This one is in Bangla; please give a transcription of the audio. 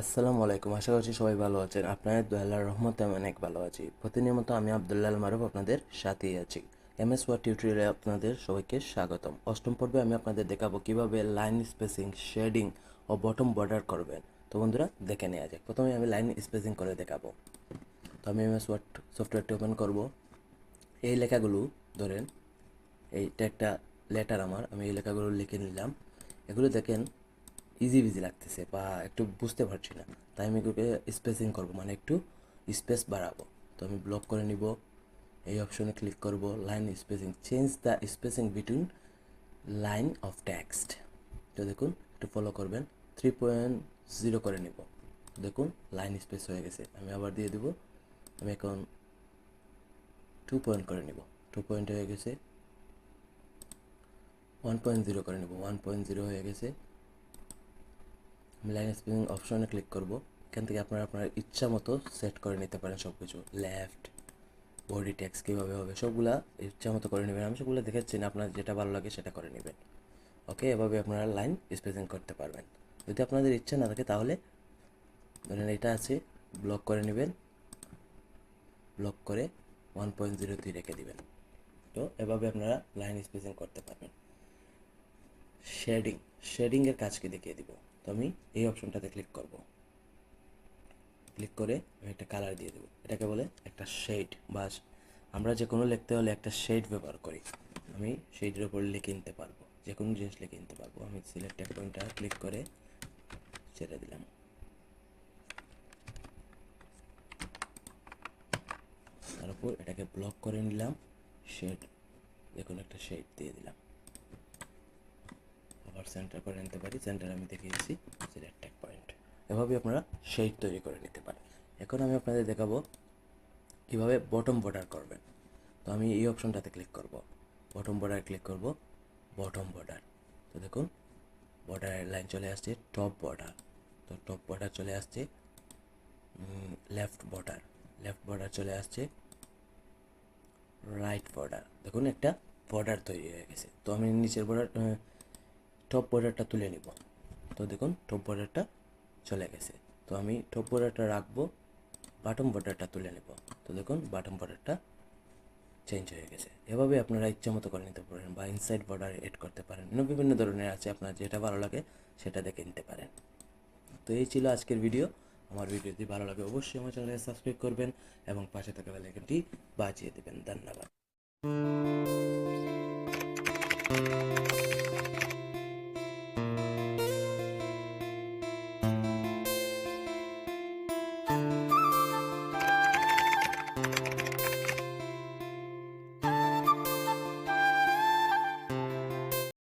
আসসালামু আলাইকুম, আশা করছি সবাই ভালো আছেন। আপনাদের দোয়াল্লার রহমতে আমি অনেক ভালো আছি। প্রতিনিয়ত আমি আবদুল্লাহ মারুফ আপনাদের সাথেই আছি। এম এস ওয়ার টিউটোরিয়ালে আপনাদের সবাইকে স্বাগতম। অষ্টম পর্বে আমি আপনাদের দেখাবো কীভাবে লাইন স্পেসিং, শেডিং ও বটম বর্ডার করবেন। তো বন্ধুরা, দেখে নেওয়া যাক। প্রথমে আমি লাইন স্পেসিং করে দেখাবো। তো আমি এম এস ওয়ার্ড সফটওয়্যারটি ওপেন করব। এই লেখাগুলো ধরেন এইটা একটা লেটার আমার, আমি এই লেখাগুলো লিখে নিলাম। এগুলো দেখেন ইজি বিজি লাগতেছে বা একটু বুঝতে পারছি না। তাই আমি এগুলোকে স্পেসিং করব মানে একটু স্পেস বাড়াবো। তো আমি ব্লক করে নিব, এই অপশনে ক্লিক করব line spacing change the spacing between line of text তো দেখুন, একটু ফলো করবেন থ্রি পয়েন্ট জিরো করে নিব। দেখুন লাইন স্পেস হয়ে গেছে, আমি আবার দিয়ে দেবো, আমি এখন টু পয়েন্ট করে নিব। টু পয়েন্ট হয়ে গেছে ওয়ান পয়েন্ট জিরো করে নেব ওয়ান পয়েন্ট জিরো হয়ে গেছে। লাইন স্পেসিং অপশনে ক্লিক করব। এখান থেকে আপনারা আপনার ইচ্ছা মতো সেট করে নিতে পারেন সব কিছু লেফট বডি ট্যাক্স কীভাবে হবে, সবগুলা ইচ্ছা মতো করে নেবেন। আমি সবগুলো দেখাচ্ছি না, আপনার যেটা ভালো লাগে সেটা করে নেবেন। ওকে এভাবে আপনারা লাইন স্পেসিং করতে পারবেন। যদি আপনাদের ইচ্ছা না থাকে তাহলে ধরেন এটা আছে ব্লক করে নেবেন। ব্লক করে ওয়ান পয়েন্ট জিরো দুই রেখে দেবেন। তো এভাবে আপনারা লাইন স্পেসিং করতে পারবেন। শেডিং শেডিংয়ের কাজকে দেখিয়ে দিব। তো আমি এই অপশনটাতে ক্লিক করব। ক্লিক করে আমি একটা কালার দিয়ে দেবো। এটাকে বলে একটা শেড বা আমরা যে কোনো লিখতে হলে একটা শেড ব্যবহার করি। আমি শেডের উপর লিখে নিতে পারব। যে কোনো জিনিস লিখে নিতে পারব। আমি সিলেক্ট পয়েন্টটা ক্লিক করে ছেড়ে দিলাম। তার উপর এটাকে ব্লক করে নিলাম। শেড দেখুন একটা শেড দিয়ে দিলাম। আবার সেন্টার করে নিতে পারি। সেন্টার আমি দেখিয়েছি সিলেক্ট এক পয়েন্ট এভাবে আপনারা শেড তৈরি করে নিতে পারেন। এখন আমি আপনাদের দেখাবো কীভাবে বটম বর্ডার করবেন। তো আমি এই অপশনটাতে ক্লিক করব। বটম বর্ডার ক্লিক করব বটম বর্ডার তো দেখুন বর্ডারের লাইন চলে আসছে টপ বর্ডার তো টপ বর্ডার চলে আসছে লেফট বর্ডার লেফট বর্ডার চলে আসছে রাইট বর্ডার দেখুন, একটা বর্ডার তৈরি হয়ে গেছে। তো আমি নিচের বর্ডার টপ বর্ডারটা তুলে নিব। তো দেখুন টপ বর্ডারটা চলে গেছে। তো আমি টপ বর্ডারটা রাখব বাটম বর্ডারটা তুলে নেব। তো দেখুন বাটম বর্ডারটা চেঞ্জ হয়ে গেছে। এভাবে আপনারা ইচ্ছা মতো করে নিতে পারেন বা ইনসাইড বর্ডার এড করতে পারেন। বিভিন্ন ধরনের আছে, আপনার যেটা ভালো লাগে সেটা দেখে নিতে পারেন। তো এই ছিল আজকের ভিডিও আমার ভিডিও যদি ভালো লাগে, অবশ্যই আমার চ্যানেলে সাবস্ক্রাইব করবেন এবং পাশে থাকা বেলাইকনটি বাজিয়ে দেবেন। ধন্যবাদ।